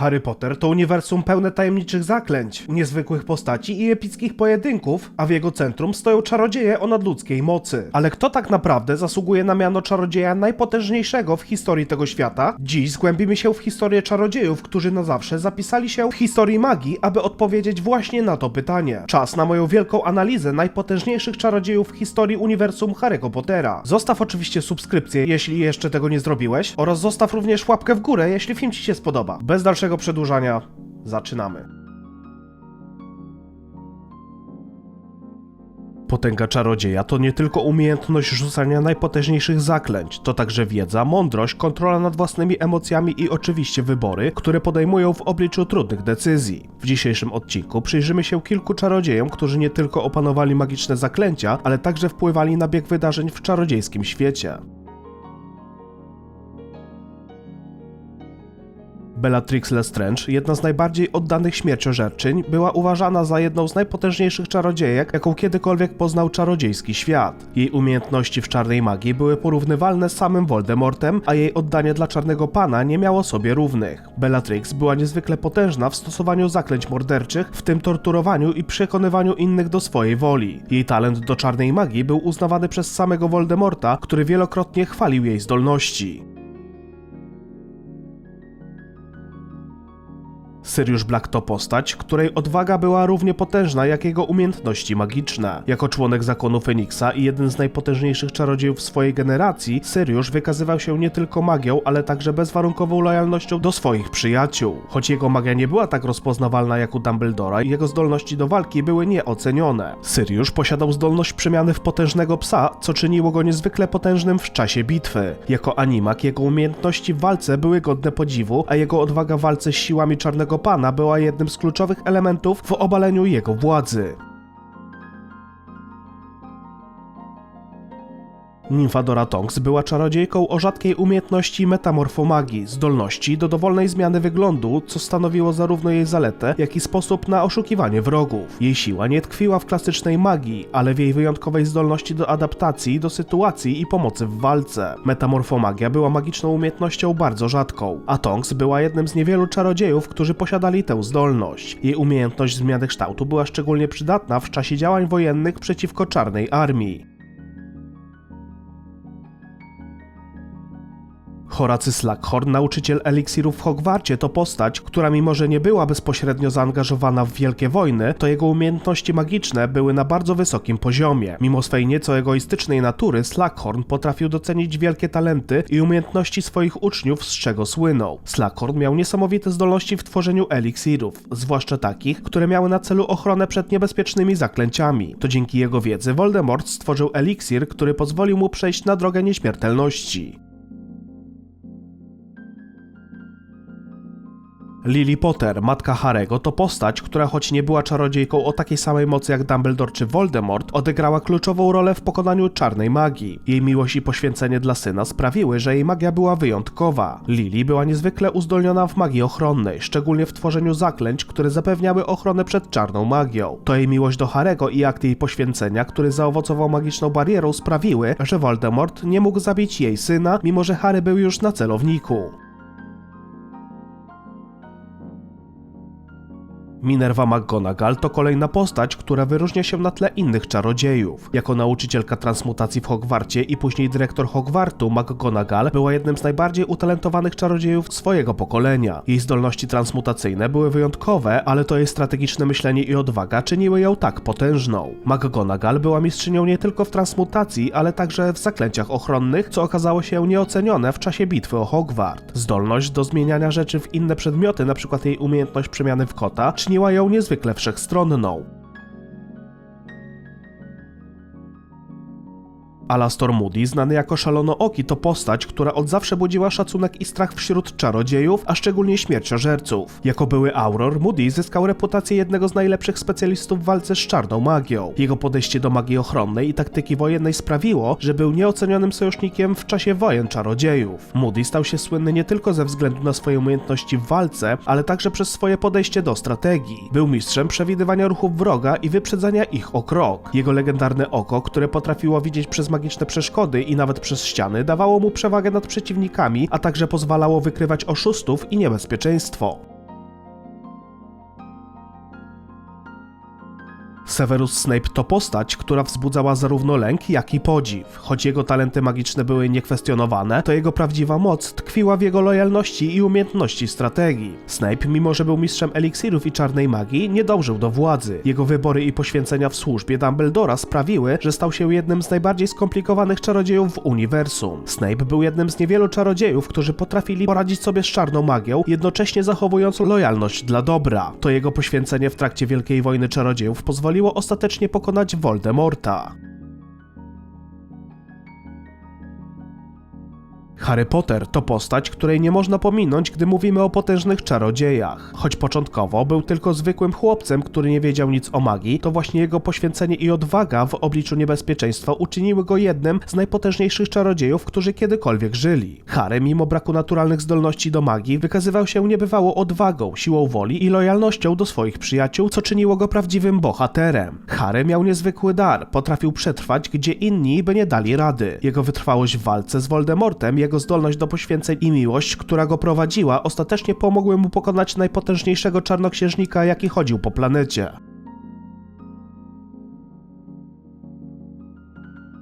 Harry Potter to uniwersum pełne tajemniczych zaklęć, niezwykłych postaci i epickich pojedynków, a w jego centrum stoją czarodzieje o nadludzkiej mocy. Ale kto tak naprawdę zasługuje na miano czarodzieja najpotężniejszego w historii tego świata? Dziś zgłębimy się w historię czarodziejów, którzy na zawsze zapisali się w historii magii, aby odpowiedzieć właśnie na to pytanie. Czas na moją wielką analizę najpotężniejszych czarodziejów w historii uniwersum Harry'ego Pottera. Zostaw oczywiście subskrypcję, jeśli jeszcze tego nie zrobiłeś, oraz zostaw również łapkę w górę, jeśli film Ci się spodoba. Bez dalszego przedłużania, zaczynamy. Potęga czarodzieja to nie tylko umiejętność rzucania najpotężniejszych zaklęć, to także wiedza, mądrość, kontrola nad własnymi emocjami i oczywiście wybory, które podejmują w obliczu trudnych decyzji. W dzisiejszym odcinku przyjrzymy się kilku czarodziejom, którzy nie tylko opanowali magiczne zaklęcia, ale także wpływali na bieg wydarzeń w czarodziejskim świecie. Bellatrix Lestrange, jedna z najbardziej oddanych śmierciożerczyń, była uważana za jedną z najpotężniejszych czarodziejek, jaką kiedykolwiek poznał czarodziejski świat. Jej umiejętności w czarnej magii były porównywalne z samym Voldemortem, a jej oddanie dla Czarnego Pana nie miało sobie równych. Bellatrix była niezwykle potężna w stosowaniu zaklęć morderczych, w tym torturowaniu i przekonywaniu innych do swojej woli. Jej talent do czarnej magii był uznawany przez samego Voldemorta, który wielokrotnie chwalił jej zdolności. Sirius Black to postać, której odwaga była równie potężna jak jego umiejętności magiczne. Jako członek zakonu Feniksa i jeden z najpotężniejszych czarodziejów swojej generacji, Sirius wykazywał się nie tylko magią, ale także bezwarunkową lojalnością do swoich przyjaciół. Choć jego magia nie była tak rozpoznawalna jak u Dumbledora, jego zdolności do walki były nieocenione. Sirius posiadał zdolność przemiany w potężnego psa, co czyniło go niezwykle potężnym w czasie bitwy. Jako animak jego umiejętności w walce były godne podziwu, a jego odwaga w walce z siłami Czarnego Pana była jednym z kluczowych elementów w obaleniu jego władzy. Nymfadora Tonks była czarodziejką o rzadkiej umiejętności metamorfomagii, zdolności do dowolnej zmiany wyglądu, co stanowiło zarówno jej zaletę, jak i sposób na oszukiwanie wrogów. Jej siła nie tkwiła w klasycznej magii, ale w jej wyjątkowej zdolności do adaptacji do sytuacji i pomocy w walce. Metamorfomagia była magiczną umiejętnością bardzo rzadką, a Tonks była jednym z niewielu czarodziejów, którzy posiadali tę zdolność. Jej umiejętność zmiany kształtu była szczególnie przydatna w czasie działań wojennych przeciwko czarnej armii. Horacy Slackhorn, nauczyciel eliksirów w Hogwarcie, to postać, która mimo że nie była bezpośrednio zaangażowana w wielkie wojny, to jego umiejętności magiczne były na bardzo wysokim poziomie. Mimo swej nieco egoistycznej natury, Slackhorn potrafił docenić wielkie talenty i umiejętności swoich uczniów, z czego słynął. Slackhorn miał niesamowite zdolności w tworzeniu eliksirów, zwłaszcza takich, które miały na celu ochronę przed niebezpiecznymi zaklęciami. To dzięki jego wiedzy Voldemort stworzył eliksir, który pozwolił mu przejść na drogę nieśmiertelności. Lily Potter, matka Harego, to postać, która choć nie była czarodziejką o takiej samej mocy jak Dumbledore czy Voldemort, odegrała kluczową rolę w pokonaniu czarnej magii. Jej miłość i poświęcenie dla syna sprawiły, że jej magia była wyjątkowa. Lily była niezwykle uzdolniona w magii ochronnej, szczególnie w tworzeniu zaklęć, które zapewniały ochronę przed czarną magią. To jej miłość do Harego i akt jej poświęcenia, który zaowocował magiczną barierą, sprawiły, że Voldemort nie mógł zabić jej syna, mimo że Harry był już na celowniku. Minerva McGonagall to kolejna postać, która wyróżnia się na tle innych czarodziejów. Jako nauczycielka transmutacji w Hogwarcie i później dyrektor Hogwartu, McGonagall była jednym z najbardziej utalentowanych czarodziejów swojego pokolenia. Jej zdolności transmutacyjne były wyjątkowe, ale to jej strategiczne myślenie i odwaga czyniły ją tak potężną. McGonagall była mistrzynią nie tylko w transmutacji, ale także w zaklęciach ochronnych, co okazało się nieocenione w czasie bitwy o Hogwart. Zdolność do zmieniania rzeczy w inne przedmioty, np. jej umiejętność przemiany w kota, czyniła ją niezwykle wszechstronną. Alastor Moody, znany jako Szalonooki, to postać, która od zawsze budziła szacunek i strach wśród czarodziejów, a szczególnie śmierciożerców. Jako były Auror, Moody zyskał reputację jednego z najlepszych specjalistów w walce z czarną magią. Jego podejście do magii ochronnej i taktyki wojennej sprawiło, że był nieocenionym sojusznikiem w czasie wojen czarodziejów. Moody stał się słynny nie tylko ze względu na swoje umiejętności w walce, ale także przez swoje podejście do strategii. Był mistrzem przewidywania ruchów wroga i wyprzedzania ich o krok. Jego legendarne oko, które potrafiło widzieć przez magiczne przeszkody i nawet przez ściany, dawało mu przewagę nad przeciwnikami, a także pozwalało wykrywać oszustów i niebezpieczeństwo. Severus Snape to postać, która wzbudzała zarówno lęk, jak i podziw. Choć jego talenty magiczne były niekwestionowane, to jego prawdziwa moc tkwiła w jego lojalności i umiejętności strategii. Snape, mimo że był mistrzem eliksirów i czarnej magii, nie dążył do władzy. Jego wybory i poświęcenia w służbie Dumbledora sprawiły, że stał się jednym z najbardziej skomplikowanych czarodziejów w uniwersum. Snape był jednym z niewielu czarodziejów, którzy potrafili poradzić sobie z czarną magią, jednocześnie zachowując lojalność dla dobra. To jego poświęcenie w trakcie Wielkiej Wojny Czarodziejów pozwoliło ostatecznie pokonać Voldemorta. Harry Potter to postać, której nie można pominąć, gdy mówimy o potężnych czarodziejach. Choć początkowo był tylko zwykłym chłopcem, który nie wiedział nic o magii, to właśnie jego poświęcenie i odwaga w obliczu niebezpieczeństwa uczyniły go jednym z najpotężniejszych czarodziejów, którzy kiedykolwiek żyli. Harry, mimo braku naturalnych zdolności do magii, wykazywał się niebywałą odwagą, siłą woli i lojalnością do swoich przyjaciół, co czyniło go prawdziwym bohaterem. Harry miał niezwykły dar, potrafił przetrwać, gdzie inni by nie dali rady. Jego wytrwałość w walce z Voldemortem, jego zdolność do poświęceń i miłość, która go prowadziła, ostatecznie pomogły mu pokonać najpotężniejszego czarnoksiężnika, jaki chodził po planecie.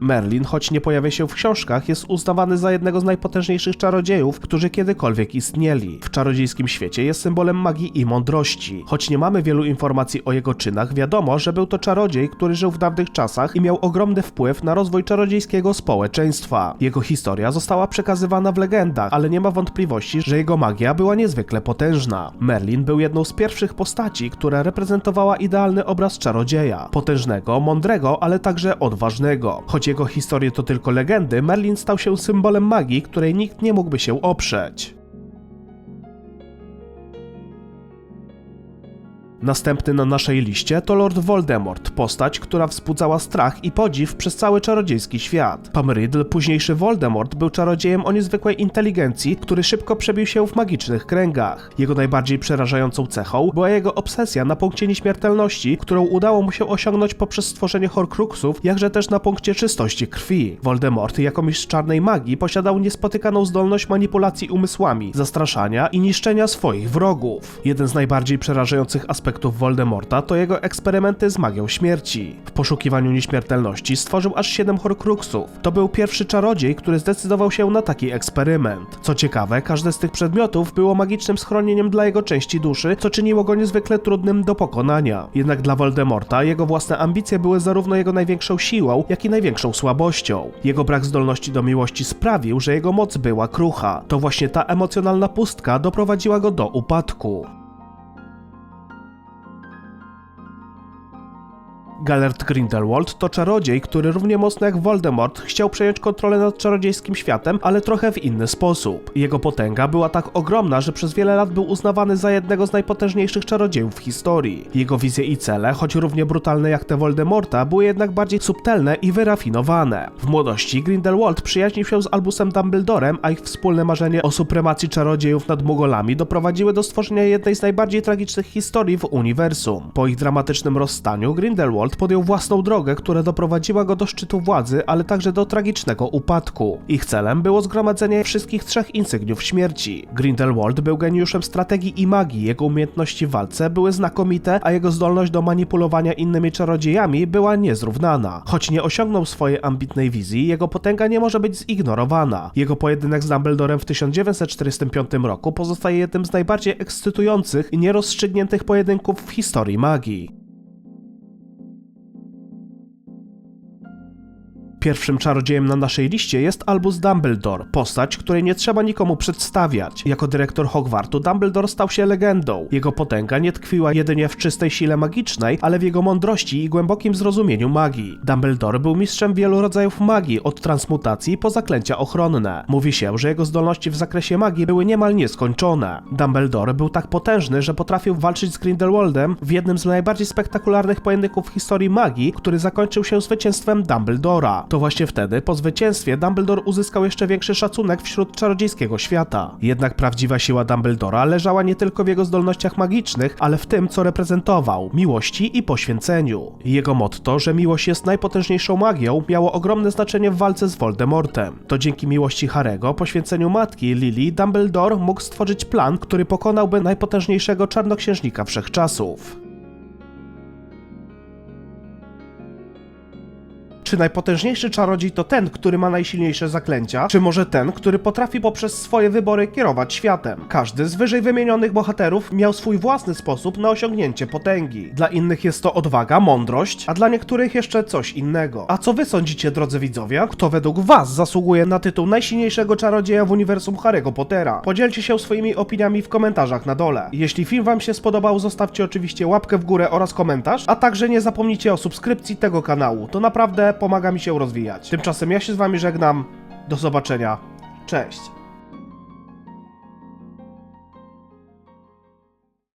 Merlin, choć nie pojawia się w książkach, jest uznawany za jednego z najpotężniejszych czarodziejów, którzy kiedykolwiek istnieli. W czarodziejskim świecie jest symbolem magii i mądrości. Choć nie mamy wielu informacji o jego czynach, wiadomo, że był to czarodziej, który żył w dawnych czasach i miał ogromny wpływ na rozwój czarodziejskiego społeczeństwa. Jego historia została przekazywana w legendach, ale nie ma wątpliwości, że jego magia była niezwykle potężna. Merlin był jedną z pierwszych postaci, która reprezentowała idealny obraz czarodzieja. Potężnego, mądrego, ale także odważnego. Choć jego historie to tylko legendy, Merlin stał się symbolem magii, której nikt nie mógłby się oprzeć. Następny na naszej liście to Lord Voldemort, postać, która wzbudzała strach i podziw przez cały czarodziejski świat. Pam Riddle, późniejszy Voldemort, był czarodziejem o niezwykłej inteligencji, który szybko przebił się w magicznych kręgach. Jego najbardziej przerażającą cechą była jego obsesja na punkcie nieśmiertelności, którą udało mu się osiągnąć poprzez stworzenie Horcruxów, jakże też na punkcie czystości krwi. Voldemort, jako mistrz czarnej magii, posiadał niespotykaną zdolność manipulacji umysłami, zastraszania i niszczenia swoich wrogów. Jeden z najbardziej przerażających aspektów Voldemorta to jego eksperymenty z magią śmierci. W poszukiwaniu nieśmiertelności stworzył aż 7 Horcruxów. To był pierwszy czarodziej, który zdecydował się na taki eksperyment. Co ciekawe, każde z tych przedmiotów było magicznym schronieniem dla jego części duszy, co czyniło go niezwykle trudnym do pokonania. Jednak dla Voldemorta jego własne ambicje były zarówno jego największą siłą, jak i największą słabością. Jego brak zdolności do miłości sprawił, że jego moc była krucha. To właśnie ta emocjonalna pustka doprowadziła go do upadku. Gellert Grindelwald to czarodziej, który równie mocno jak Voldemort chciał przejąć kontrolę nad czarodziejskim światem, ale trochę w inny sposób. Jego potęga była tak ogromna, że przez wiele lat był uznawany za jednego z najpotężniejszych czarodziejów w historii. Jego wizje i cele, choć równie brutalne jak te Voldemorta, były jednak bardziej subtelne i wyrafinowane. W młodości Grindelwald przyjaźnił się z Albusem Dumbledorem, a ich wspólne marzenie o supremacji czarodziejów nad Mugolami doprowadziły do stworzenia jednej z najbardziej tragicznych historii w uniwersum. Po ich dramatycznym rozstaniu Grindelwald podjął własną drogę, która doprowadziła go do szczytu władzy, ale także do tragicznego upadku. Ich celem było zgromadzenie wszystkich trzech insygniów śmierci. Grindelwald był geniuszem strategii i magii, jego umiejętności w walce były znakomite, a jego zdolność do manipulowania innymi czarodziejami była niezrównana. Choć nie osiągnął swojej ambitnej wizji, jego potęga nie może być zignorowana. Jego pojedynek z Dumbledorem w 1945 roku pozostaje jednym z najbardziej ekscytujących i nierozstrzygniętych pojedynków w historii magii. Pierwszym czarodziejem na naszej liście jest Albus Dumbledore, postać, której nie trzeba nikomu przedstawiać. Jako dyrektor Hogwartu Dumbledore stał się legendą. Jego potęga nie tkwiła jedynie w czystej sile magicznej, ale w jego mądrości i głębokim zrozumieniu magii. Dumbledore był mistrzem wielu rodzajów magii, od transmutacji po zaklęcia ochronne. Mówi się, że jego zdolności w zakresie magii były niemal nieskończone. Dumbledore był tak potężny, że potrafił walczyć z Grindelwaldem w jednym z najbardziej spektakularnych pojedynków w historii magii, który zakończył się zwycięstwem Dumbledora. To właśnie wtedy, po zwycięstwie, Dumbledore uzyskał jeszcze większy szacunek wśród czarodziejskiego świata. Jednak prawdziwa siła Dumbledora leżała nie tylko w jego zdolnościach magicznych, ale w tym, co reprezentował miłości i poświęceniu. Jego motto, że miłość jest najpotężniejszą magią, miało ogromne znaczenie w walce z Voldemortem. To dzięki miłości Harego, poświęceniu matki Lily, Dumbledore mógł stworzyć plan, który pokonałby najpotężniejszego czarnoksiężnika wszechczasów. Czy najpotężniejszy czarodziej to ten, który ma najsilniejsze zaklęcia, czy może ten, który potrafi poprzez swoje wybory kierować światem? Każdy z wyżej wymienionych bohaterów miał swój własny sposób na osiągnięcie potęgi. Dla innych jest to odwaga, mądrość, a dla niektórych jeszcze coś innego. A co wy sądzicie, drodzy widzowie? Kto według was zasługuje na tytuł najsilniejszego czarodzieja w uniwersum Harry'ego Pottera? Podzielcie się swoimi opiniami w komentarzach na dole. Jeśli film wam się spodobał, zostawcie oczywiście łapkę w górę oraz komentarz, a także nie zapomnijcie o subskrypcji tego kanału. To naprawdę pomaga mi się rozwijać. Tymczasem ja się z wami żegnam. Do zobaczenia. Cześć.